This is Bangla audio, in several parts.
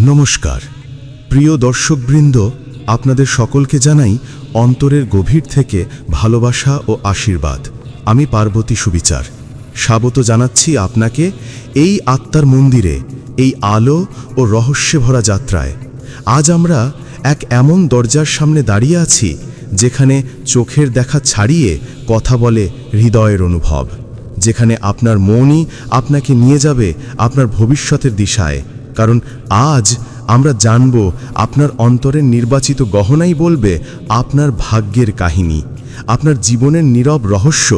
নমস্কার। প্রিয় দর্শকবৃন্দ, আপনাদের সকলকে জানাই অন্তরের গভীর থেকে ভালোবাসা ও আশীর্বাদ। আমি পার্বতী সুবিচার। স্বাগত জানাচ্ছি আপনাকে এই আত্মার মন্দিরে, এই আলো ও রহস্যে ভরা যাত্রায়। আজ আমরা এক এমন দরজার সামনে দাঁড়িয়ে আছি, যেখানে চোখের দেখা ছাড়িয়ে কথা বলে হৃদয়ের অনুভব। যেখানে আপনার মনই আপনাকে নিয়ে যাবে আপনার ভবিষ্যতের দিশায়। কারণ আজ আমরা জানব আপনার অন্তরের নির্বাচিত গহনাই বলবে আপনার ভাগ্যের কাহিনী, আপনার জীবনের নীরব রহস্য।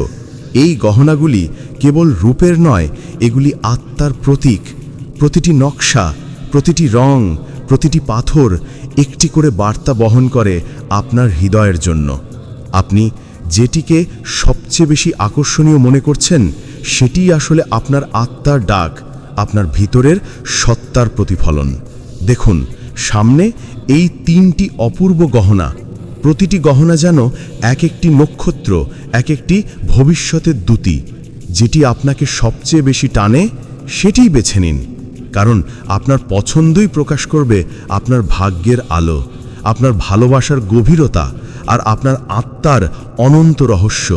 এই গহনাগুলি কেবল রূপের নয়, এগুলি আত্মার প্রতীক, প্রতিটি নকশা, প্রতিটি রং, প্রতিটি পাথর একটি করে বার্তা বহন করে আপনার হৃদয়ের জন্য। আপনি যেটিকে সবচেয়ে বেশি আকর্ষণীয় মনে করছেন, সেটিই আসলে আপনার আত্মার ডাক। আপনার ভিতরের সত্তার প্রতিফলন। দেখুন, সামনে এই তিনটি অপূর্ব গহনা, প্রতিটি গহনা যেন এক একটি নক্ষত্র এক একটি ভবিষ্যতের দ্যুতি, যেটি আপনাকে সবচেয়ে বেশি টানে, সেটিই বেছে নিন। কারণ আপনার পছন্দই প্রকাশ করবে আপনার ভাগ্যের আলো, আপনার ভালোবাসার গভীরতা আর আপনার আত্মার অনন্ত রহস্য।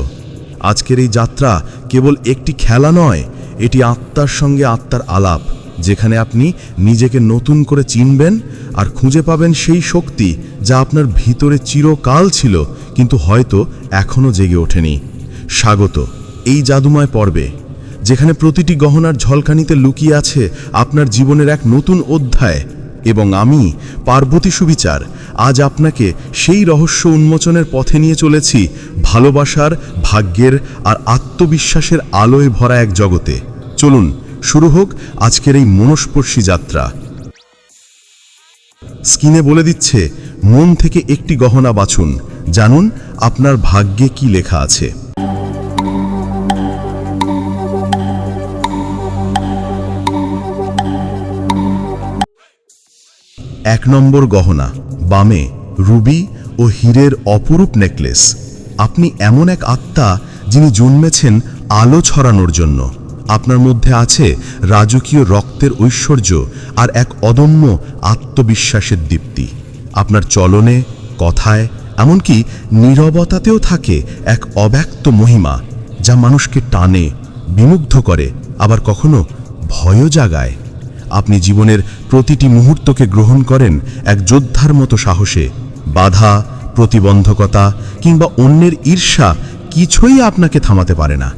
আজকের এই যাত্রা কেবল একটি খেলা নয় এটি আত্মার সঙ্গে আত্মার আলাপ, যেখানে আপনি নিজেকে নতুন করে চিনবেন আর খুঁজে পাবেন সেই শক্তি যা আপনার ভিতরে চিরকাল ছিল, কিন্তু হয়তো এখনও জেগে ওঠেনি। স্বাগত এই জাদুময় পর্বে, যেখানে প্রতিটি গহনার ঝলকানিতে লুকিয়ে আছে আপনার জীবনের এক নতুন অধ্যায় এবং আমি, পার্বতী সুবিচার, আজ আপনাকে সেই রহস্য উন্মোচনের পথে নিয়ে চলেছি ভালোবাসার, ভাগ্যের আর আত্মবিশ্বাসের আলোয় ভরা এক জগতে। চলুন, শুরু হোক আজকের এই মনস্পর্শী যাত্রা। স্কিনে বলে দিচ্ছে, মন থেকে একটি গহনা বাছুন। জানুন, আপনার ভাগ্যে কি লেখা আছে। এক নম্বর গহনা, বামে রুবি ও হীরের অপরূপ নেকলেস। আপনি এমন এক আত্মা যিনি জন্মেছেন আলো ছড়ানোর জন্য। আপনার মধ্যে আছে রাজকীয় রক্তের ঐশ্বর্য আর এক অদম্য আত্মবিশ্বাসের দীপ্তি। আপনার চলনে, কথায়, এমনকি নীরবতাতেও থাকে এক অব্যক্ত মহিমা যা মানুষকে টানে, বিমুগ্ধ করে, আবার কখনো ভয়ও জাগায়। আপনি জীবনের প্রতিটি মুহূর্তকে গ্রহণ করেন এক যোদ্ধার মতো সাহসে। বাধা, প্রতিবন্ধকতা কিংবা অন্যের ঈর্ষা কিছুই আপনাকে থামাতে পারে না।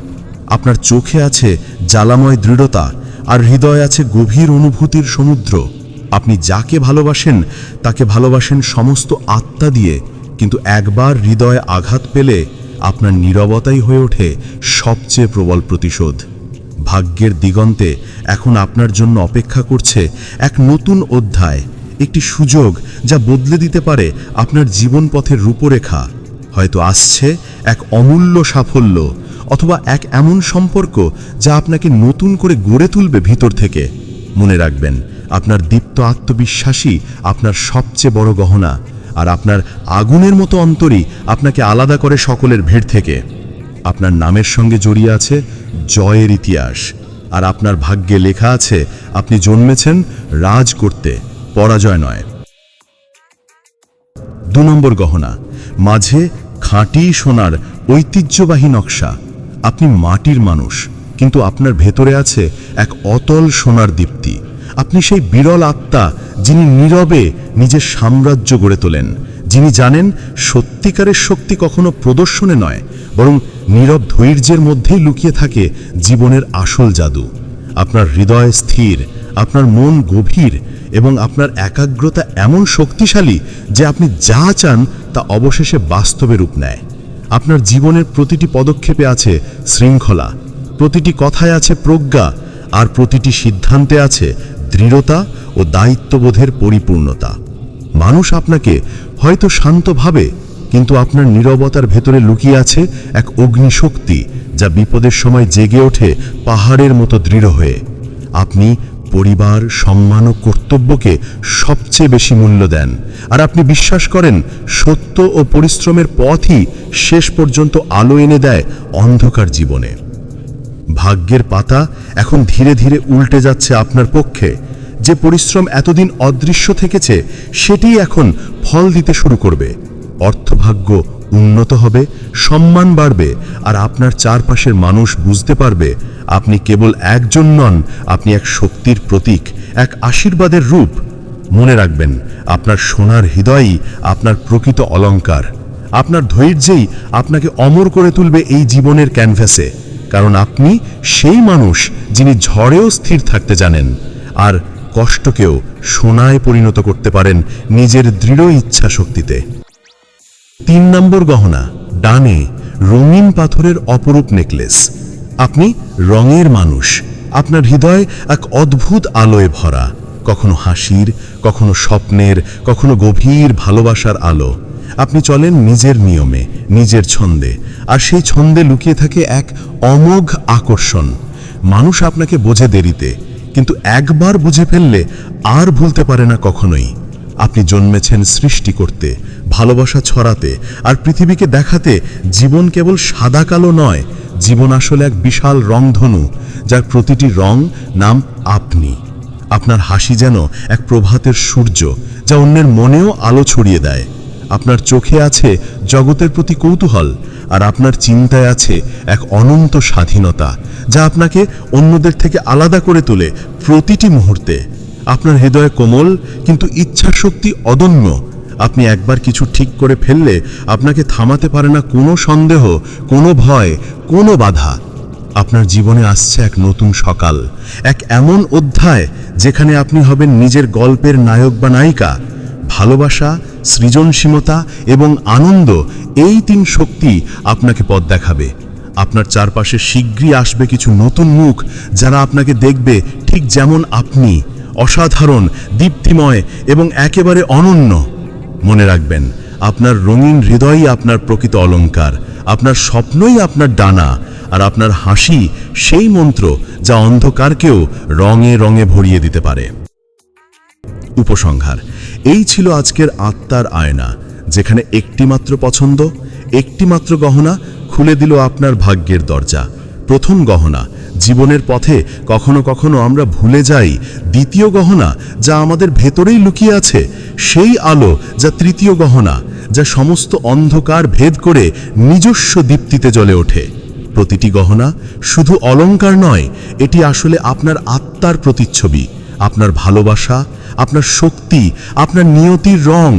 আপনার চোখে আছে জ্বালাময় দৃঢ়তা আর হৃদয় আছে গভীর অনুভূতির সমুদ্র। আপনি যাকে ভালোবাসেন, তাকে ভালোবাসেন সমস্ত আত্মা দিয়ে, কিন্তু একবার হৃদয়ে আঘাত পেলে আপনার নীরবতাই হয়ে ওঠে সবচেয়ে প্রবল প্রতিশোধ। ভাগ্যের দিগন্তে এখন আপনার জন্য অপেক্ষা করছে এক নতুন অধ্যায়, একটি সুযোগ যা বদলে দিতে পারে আপনার জীবন পথের রূপরেখা। হয়তো আসছে এক অমূল্য সাফল্য অথবা এক এমন সম্পর্ক যা আপনাকে নতুন করে গড়ে তুলবে ভিতর থেকে। মনে রাখবেন, আপনার দীপ্ত আত্মবিশ্বাসী আপনার সবচেয়ে বড় গহনা, আর আপনার আগুনের মতো অন্তরই আপনাকে আলাদা করে সকলের ভিড় থেকে। আপনার নামের সঙ্গে জড়িয়ে আছে জয়ের ইতিহাস, আর আপনার ভাগ্যে লেখা আছে, আপনি জন্মেছেন রাজ করতে, পরাজয় নয়। দু নম্বর গহনা, মাঝে খাঁটি সোনার ঐতিহ্যবাহী নকশা। আপনি মাটির মানুষ, কিন্তু আপনার ভেতরে আছে এক অতল সোনার দীপ্তি। আপনি সেই বিরল আত্মা যিনি নীরবে নিজের সাম্রাজ্য গড়ে তোলেন, যিনি জানেন সত্যিকারের শক্তি কখনো প্রদর্শনে নয়, বরং নীরব ধৈর্যের মধ্যেই লুকিয়ে থাকে জীবনের আসল জাদু। আপনার হৃদয় স্থির, আপনার মন গভীর, এবং আপনার একাগ্রতা এমন শক্তিশালী যে আপনি যা চান তা অবশেষে বাস্তবে রূপ নেয়। আপনার জীবনের প্রতিটি পদক্ষেপে আছে শৃঙ্খলা, প্রতিটি কথায় আছে প্রজ্ঞা, আর প্রতিটি সিদ্ধান্তে আছে দৃঢ়তা ও দায়িত্ববোধের পরিপূর্ণতা। মানুষ আপনাকে হয়তো শান্তভাবে কিন্তু আপনার নীরবতার ভেতরে লুকিয়ে আছে এক অগ্নিশক্তি, যা বিপদের সময় জেগে ওঠে পাহাড়ের মতো দৃঢ় হয়ে। আপনি পরিবার, সম্মান ও কর্তব্যকে সবচেয়ে বেশি মূল্য দেন। আর আপনি বিশ্বাস করেন, সত্য ও পরিশ্রমের পথই শেষ পর্যন্ত আলো এনে দেয় অন্ধকার জীবনে। ভাগ্যের পাতা এখন ধীরে ধীরে উল্টে যাচ্ছে আপনার পক্ষে। যে পরিশ্রম এতদিন অদৃশ্য থেকেছে সেটি এখন ফল দিতে শুরু করবে। অর্থভাগ্য উন্নত হবে, সম্মান বাড়বে আর আপনার চারপাশের মানুষ বুঝতে পারবে আপনি কেবল একজন নন, আপনি এক শক্তির প্রতীক, এক আশীর্বাদের রূপ। মনে রাখবেন, আপনার সোনার হৃদয়ই আপনার প্রকৃত অলংকার আপনার ধৈর্যেই আপনাকে অমর করে তুলবে এই জীবনের ক্যানভাসে, কারণ আপনি সেই মানুষ যিনি ঝড়েও স্থির থাকতে জানেন আর কষ্টকেও সোনায় পরিণত করতে পারেন নিজের দৃঢ় ইচ্ছা শক্তিতে তিন নম্বর গহনা, ডানে রঙিন পাথরের অপরূপ নেকলেস। আপনি রঙের মানুষ, আপনার হৃদয় এক অদ্ভুত আলোয় ভরা, কখনো হাসির, কখনো স্বপ্নের, কখনো গভীর ভালোবাসার আলো। আপনি চলেন নিজের নিয়মে, নিজের ছন্দে, আর সেই ছন্দে লুকিয়ে থাকে এক অমোঘ আকর্ষণ। মানুষ আপনাকে বোঝে দেরিতে, কিন্তু একবার বুঝে ফেললে আর ভুলতে পারে না কখনোই। আপনি জন্মেছেন সৃষ্টি করতে, ভালোবাসা ছড়াতে, আর পৃথিবীকে দেখাতে জীবন কেবল সাদা কালো নয়, জীবন আসলে এক বিশাল রংধনু, যার প্রতিটি রং নাম আপনি। আপনার হাসি যেন এক প্রভাতের সূর্য, যা অন্যের মনেও আলো ছড়িয়ে দেয়। আপনার চোখে আছে জগতের প্রতি কৌতূহল, আর আপনার চিন্তায় আছে এক অনন্ত স্বাধীনতা, যা আপনাকে অন্যদের থেকে আলাদা করে তোলে প্রতিটি মুহূর্তে। আপনার হৃদয় কোমল, কিন্তু ইচ্ছা শক্তি অদম্য। আপনি একবার কিছু ঠিক করে ফেললে আপনাকে থামাতে পারে না কোনো সন্দেহ, কোনো ভয়, কোনো বাধা। আপনার জীবনে আসছে এক নতুন সকাল, এক এমন অধ্যায় যেখানে আপনি হবেন নিজের গল্পের নায়ক বা নায়িকা। ভালোবাসা, সৃজনশীলতা এবং আনন্দ, এই তিন শক্তি আপনাকে পথ দেখাবে। আপনার চারপাশে শীঘ্রই আসবে কিছু নতুন মুখ যারা আপনাকে দেখবে ঠিক যেমন আপনি। অসাধারণ, দীপ্তিময় এবং একেবারে অনন্য। মনে রাখবেন, আপনার রঙিন হৃদয়ই আপনার প্রকৃত অলংকার, আপনার স্বপ্নই আপনার ডানা, আর আপনার হাসি সেই মন্ত্র যা অন্ধকারকেও রঙে রঙে ভরিয়ে দিতে পারে। উপসংহার, এই ছিল আজকের আত্মার আয়না, যেখানে একটিমাত্র পছন্দ, একটিমাত্র গহনা খুলে দিল আপনার ভাগ্যের দরজা। প্রথম গহনা জীবনের পথে কখনো কখনো আমরা ভুলে যাই দ্বিতীয় গহনা যা আমাদের ভেতরেই লুকিয়ে আছে, সেই আলো যা তৃতীয় গহনা, যা সমস্ত অন্ধকার ভেদ করে নিজস্ব দীপ্তিতে জ্বলে ওঠে। প্রতিটি গহনা শুধু অলংকার নয়, এটি আসলে আপনার আত্মার প্রতিচ্ছবি, আপনার ভালোবাসা, আপনার শক্তি, আপনার নিয়তির রং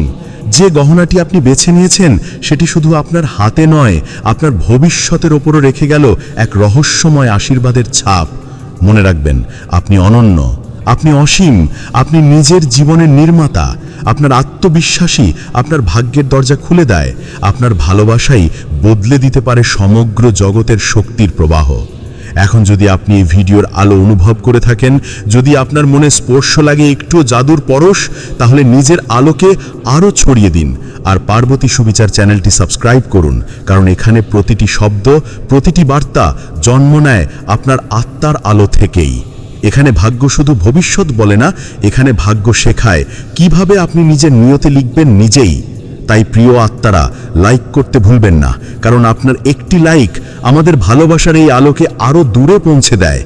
যে গহনাটি আপনি বেছে নিয়েছেন, সেটি শুধু আপনার হাতে নয়, আপনার ভবিষ্যতের ওপরও রেখে গেল এক রহস্যময় আশীর্বাদের ছাপ। মনে রাখবেন, আপনি অনন্য, আপনি অসীম, আপনি নিজের জীবনের নির্মাতা, আপনার আত্মবিশ্বাসী আপনার ভাগ্যের দরজা খুলে দেয়, আপনার ভালোবাসাই বদলে দিতে পারে সমগ্র জগতের শক্তির প্রবাহ। এখন যদি আপনি এই ভিডিওর আলো অনুভব করে থাকেন, যদি আপনার মনে স্পর্শ লাগে একটু জাদুর পরশ, তাহলে নিজের আলোকে আরও ছড়িয়ে দিন। আর পার্বতী সুবিচার চ্যানেলটি সাবস্ক্রাইব করুন, কারণ এখানে প্রতিটি শব্দ, প্রতিটি বার্তা জন্ম নেয় আপনার আত্মার আলো থেকেই। এখানে ভাগ্য শুধু ভবিষ্যৎ বলে না, এখানে ভাগ্য শেখায়। কীভাবে আপনি নিজের নিয়তে লিখবেন নিজেই? তাই প্রিয় আত্মারা লাইক করতে ভুলবেন না, কারণ আপনার একটি লাইক আমাদের ভালোবাসার এই আলোকে আরও দূরে পৌঁছে দেয়।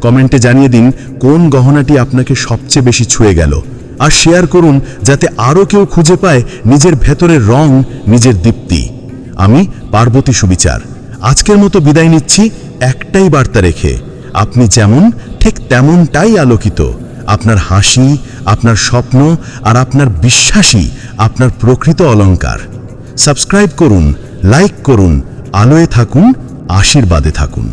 কমেন্টে জানিয়ে দিন, কোন গহনাটি আপনাকে সবচেয়ে বেশি ছুঁয়ে গেল? আর শেয়ার করুন, যাতে আরও কেউ খুঁজে পায় নিজের ভেতরের রং, নিজের দীপ্তি। আমি পার্বতী সুবিচার। আজকের মতো বিদায় নিচ্ছি, একটাই বার্তা রেখে। আপনি যেমন, ঠিক তেমনটাই আলোকিত। আপনার হাসি, আপনার স্বপ্ন আর আপনার বিশ্বাসই আপনার প্রকৃত অলঙ্কার সাবস্ক্রাইব করুন, লাইক করুন, আলোয় থাকুন, আশীর্বাদে থাকুন।